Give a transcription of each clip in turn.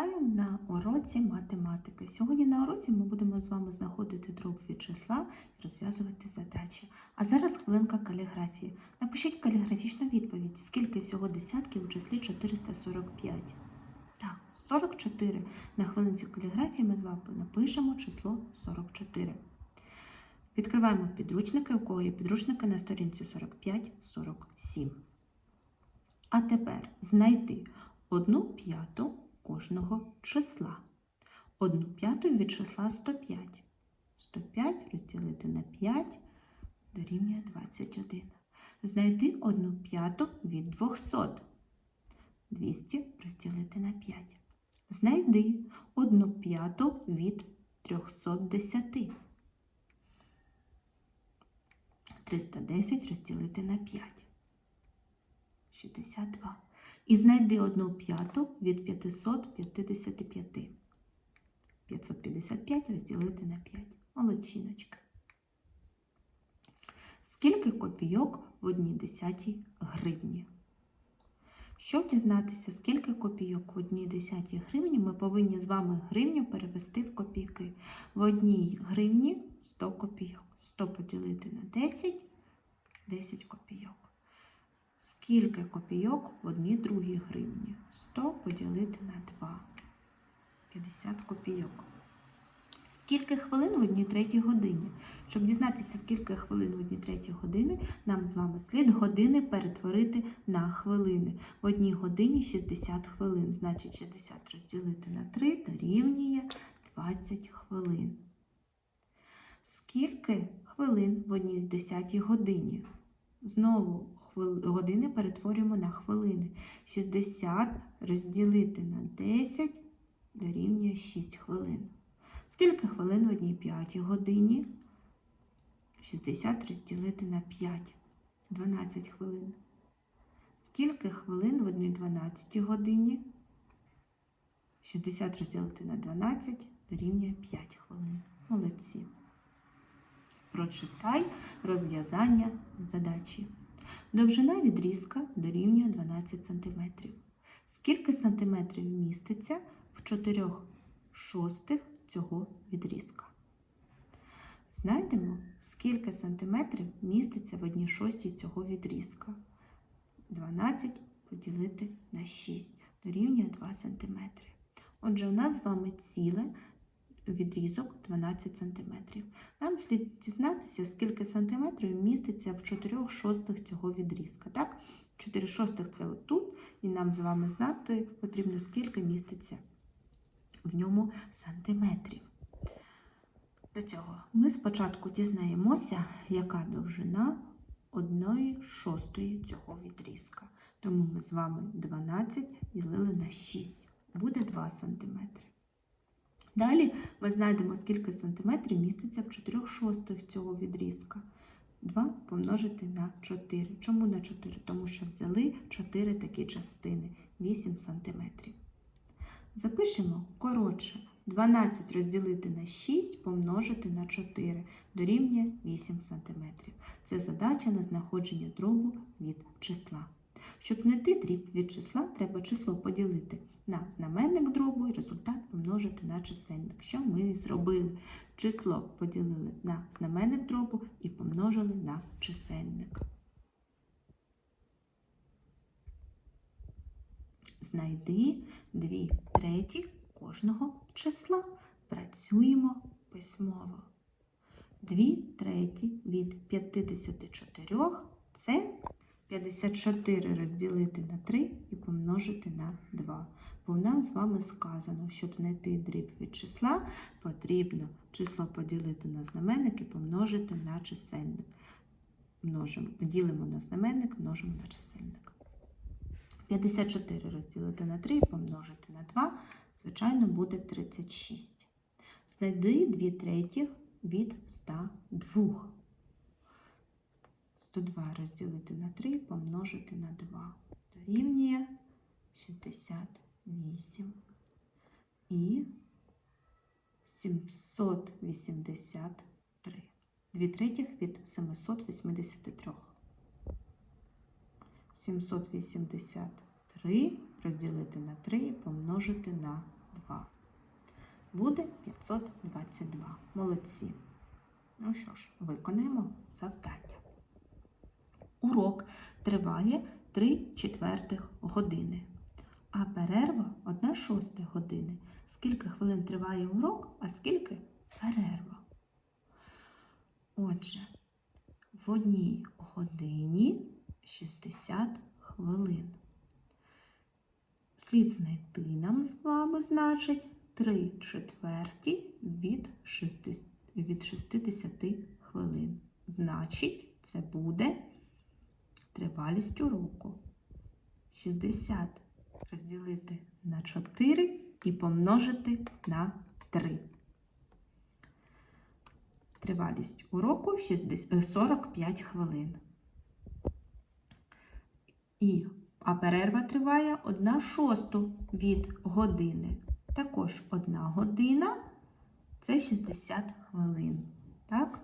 Вітаю на уроці математики. Сьогодні на уроці ми будемо з вами знаходити дроб від числа і розв'язувати задачі. А зараз хвилинка каліграфії. Напишіть каліграфічну відповідь, скільки всього десятків у числі 445. Так, 44. На хвилинці каліграфії ми з вами напишемо число 44. Відкриваємо підручники, у кого є підручники на сторінці 45-47. А тепер знайти одну п'яту кожного числа. Одну п'яту від числа 105. 105 розділити на 5 дорівнює 21. Знайти одну п'яту від 200. 200 розділити на 5. Знайди одну п'яту від 310. 310 розділити на 5. 62. І знайди одну п'яту від 555. 555 розділити на 5. Молодчиночка. Скільки копійок в одній десятій гривні? Щоб дізнатися, скільки копійок в одній десятій гривні, ми повинні з вами гривню перевести в копійки. В одній гривні 100 копійок. 100 поділити на 10 10 копійок. Скільки копійок в одній другій гривні? 100 поділити на 2. 50 копійок. Скільки хвилин в одній третій годині? Щоб дізнатися, скільки хвилин в одній третій години, нам з вами слід години перетворити на хвилини. В одній годині 60 хвилин. Значить, 60 розділити на 3 дорівнює 20 хвилин. Скільки хвилин в одній десятій годині? Знову години перетворюємо на хвилини. 60 розділити на 10 дорівнює 6 хвилин. Скільки хвилин в одній п'ятій годині? 60 розділити на 5 12 хвилин. Скільки хвилин в одній 12 годині? 60 розділити на 12 дорівнює 5 хвилин. Молодці. Прочитай розв'язання задачі. Довжина відрізка дорівнює 12 см. Скільки сантиметрів міститься в 4 шостих цього відрізка? Знайдемо, скільки сантиметрів міститься в одній шостій цього відрізка. 12 поділити на 6 дорівнює 2 см. Отже, у нас з вами ціле відрізок 12 см. Нам слід дізнатися, скільки сантиметрів міститься в 4 шостих цього відрізка. Так? 4 шостих це отут, і нам з вами знати потрібно, скільки міститься в ньому сантиметрів. До цього ми спочатку дізнаємося, яка довжина 1 шостої цього відрізка. Тому ми з вами 12 ділили на 6. Буде 2 сантиметри. Далі ми знайдемо, скільки сантиметрів міститься в 4 шостих цього відрізка. 2 помножити на 4. Чому на 4? Тому що взяли 4 такі частини 8 сантиметрів. Запишемо коротше. 12 розділити на 6 помножити на 4 дорівнює 8 см. Це задача на знаходження дробу від числа. Щоб знайти дріб від числа, треба число поділити на знаменник дробу і результат помножити на чисельник. Що ми і зробили? Число поділили на знаменник дробу і помножили на чисельник. Знайди дві треті кожного числа. Працюємо письмово. Дві треті від 54 це 54 розділити на 3 і помножити на 2. Бо нам з вами сказано, щоб знайти дріб від числа, потрібно число поділити на знаменник і помножити на чисельник. Множимо, ділимо на знаменник, множимо на чисельник. 54 розділити на 3 і помножити на 2, звичайно, буде 36. Знайди 2 третіх від 102. 102 розділити на 3 помножити на 2. Дорівнює 68 і 783. 2 третіх від 783. 783 розділити на 3 і помножити на 2. Буде 522. Молодці. Ну що ж, виконаємо завдання. Урок триває 3 четвертих години, а перерва 1 шоста години. Скільки хвилин триває урок, а скільки перерва? Отже, в одній годині 60 хвилин. Слід знайти нам з вами, значить, 3 четверті від 60, від 60 хвилин. Значить, це буде тривалість уроку. 60 розділити на 4 і помножити на 3. Тривалість уроку 60 е, 45 хвилин. І, а перерва триває 1 шосту від години. Також 1 година це 60 хвилин. Так?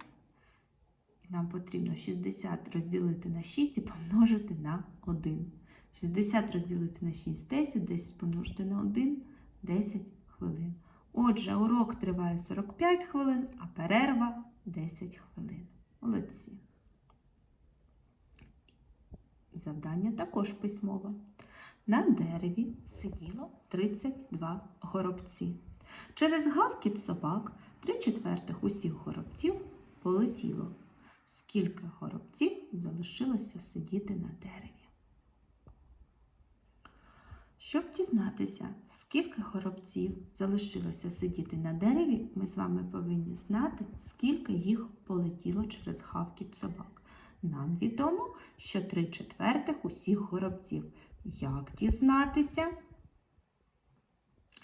Нам потрібно 60 розділити на 6 і помножити на 1. 60 розділити на 6 10, 10 помножити на 1 10 хвилин. Отже, урок триває 45 хвилин, а перерва 10 хвилин. Молодці. Завдання також письмове. На дереві сиділо 32 горобці. Через гавкіт собак три четвертих усіх горобців полетіло. Скільки горобців залишилося сидіти на дереві? Щоб дізнатися, скільки горобців залишилося сидіти на дереві, ми з вами повинні знати, скільки їх полетіло через гавкіт собак. Нам відомо, що три четвертих усіх горобців. Як дізнатися,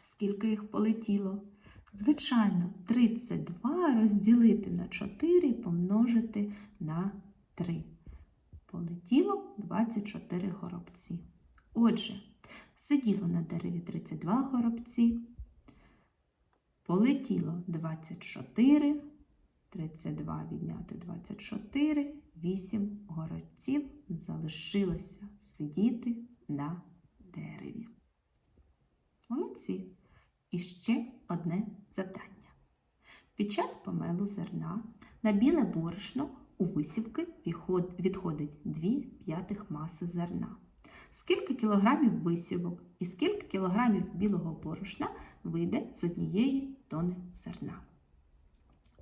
скільки їх полетіло? Звичайно, 32 розділити на 4 і помножити на 3. Полетіло 24 горобці. Отже, сиділо на дереві 32 горобці, полетіло 24, 32 відняти 24, 8 горобців залишилося сидіти на дереві. Молодці. І ще одне завдання. Під час помелу зерна на біле борошно у висівки відходить 2 п'ятих маси зерна. Скільки кілограмів висівок і скільки кілограмів білого борошна вийде з однієї тони зерна?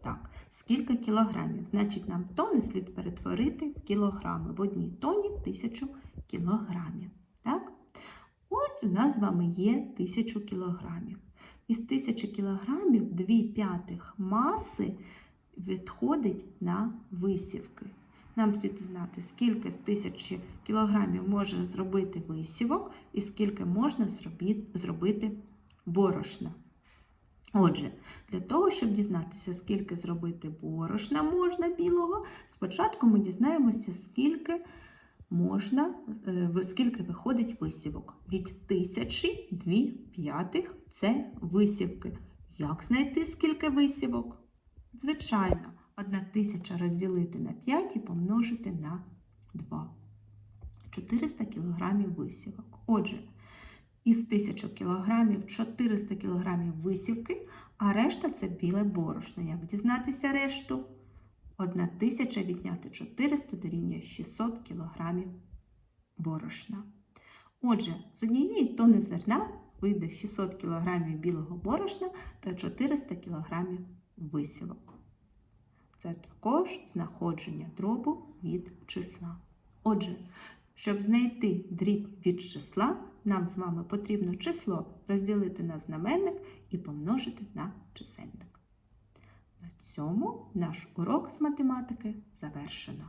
Так, скільки кілограмів? Значить, нам тони слід перетворити в кілограми. В одній тоні 1000 кілограмів. Так? Ось у нас з вами є 1000 кілограмів. Із 1000 кілограмів 2 п'ятих маси відходить на висівки. Нам слід знати, скільки з 1000 кілограмів може зробити висівок і скільки можна зробити борошна. Отже, для того, щоб дізнатися, скільки зробити борошна можна білого, спочатку ми дізнаємося, скільки можна, скільки виходить висівок. Від тисячі дві п'ятих це висівки. Як знайти скільки висівок? Звичайно, одна тисяча розділити на 5 і помножити на 2. 400 кг висівок. Отже, із 1000 кг 400 кг висівки, а решта це біле борошно. Як дізнатися решту? 1000 відняти 400 дорівнює 600 кг борошна. Отже, з однієї тони зерна вийде 600 кг білого борошна та 400 кг висівок. Це також знаходження дробу від числа. Отже, щоб знайти дріб від числа, нам з вами потрібно число розділити на знаменник і помножити на чисельник. На цьому наш урок з математики завершено.